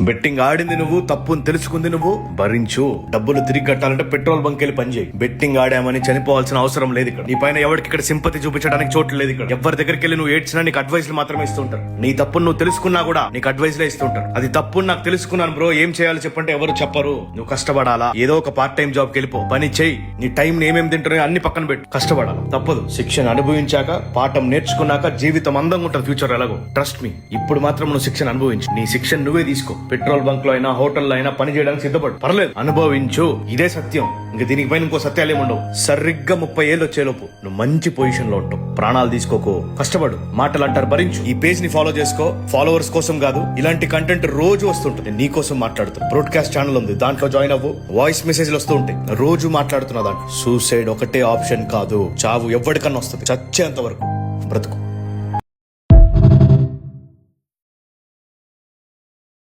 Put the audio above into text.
Betting ఆడింది నువ్వు తప్పుని తెలుసుకుంది నువ్వు భరించు. డబ్బులు తిరిగి కట్టాలంటే పెట్రోల్ బంక్ వెళ్ళి పనిచేయి బెట్టింగ్ ఆడామని చనిపోవాల్సిన అవసరం లేదు ఇక్కడ. నీ పైన ఎవరికి ఇక్కడ సింపతి చూపించడానికి చోటు లేదు ఇక్కడ. ఎవరి దగ్గరికి వెళ్ళి నువ్వు ఏడ్చినా నీకు అడ్వైస్ మాత్రమే ఇస్తుంటారు. నీ తప్పును నువ్వు తెలుసుకున్నా కూడా నీకు అడ్వైస్ లే ఇస్తుంటారు. అది తప్పు నాకు తెలుసుకున్నాను బ్రో ఏం చేయాలి చెప్పంటే ఎవరు చెప్పరు. నువ్వు కష్టపడాలా? ఏదో ఒక పార్ట్ టైం జాబ్కి వెళ్ళిపో. పని చేయి. నీ టైం ఏమేమి తింటున్నాయో అన్ని పక్కన పెట్టు. కష్టపడాలి? తప్పదు. శిక్షణ అనుభవించాక పాఠం నేర్చుకున్నాక జీవితం అందంగా ఉంటుంది. ఫ్యూచర్ ఎలాగో. ట్రస్ట్ మీ ఇప్పుడు మాత్రం నువ్వు శిక్షణ అనుభవించు. నీ శిక్షణ నువ్వే తీసుకో. పెట్రోల్ బంక్లో అయినా హోటల్లో అయినా పని చేయడానికి సిద్ధపడు. పర్లేదు. అనుభవించు. ఇదే సత్యం. ఇంక దీనికి పైన ఇంకో సత్యాలు ఏముండవు సరిగ్గా ముప్పై ఏళ్ళు వచ్చేలోపు నువ్వు మంచి పొజిషన్లో ఉంటావు. ప్రాణాలు తీసుకోకు. కష్టపడు. మాటలు అంటారు భరించు. ఈ పేజ్ని ఫాలో చేసుకో. ఫాలోవర్స్ కోసం కాదు ఇలాంటి కంటెంట్ రోజు వస్తుంటుంది. నీ కోసం మాట్లాడుతూ బ్రాడ్కాస్ట్ ఛానల్ ఉంది. దాంట్లో జాయిన్ అవ్వు. వాయిస్ మెసేజ్లు వస్తూ ఉంటాయి. రోజు మాట్లాడుతున్నా దాంట్లో. సూసైడ్ ఒకటే ఆప్షన్ కాదు. చావు ఎవరికన్నా వస్తుంది. చచ్చేంత వరకు. బ్రతుకు.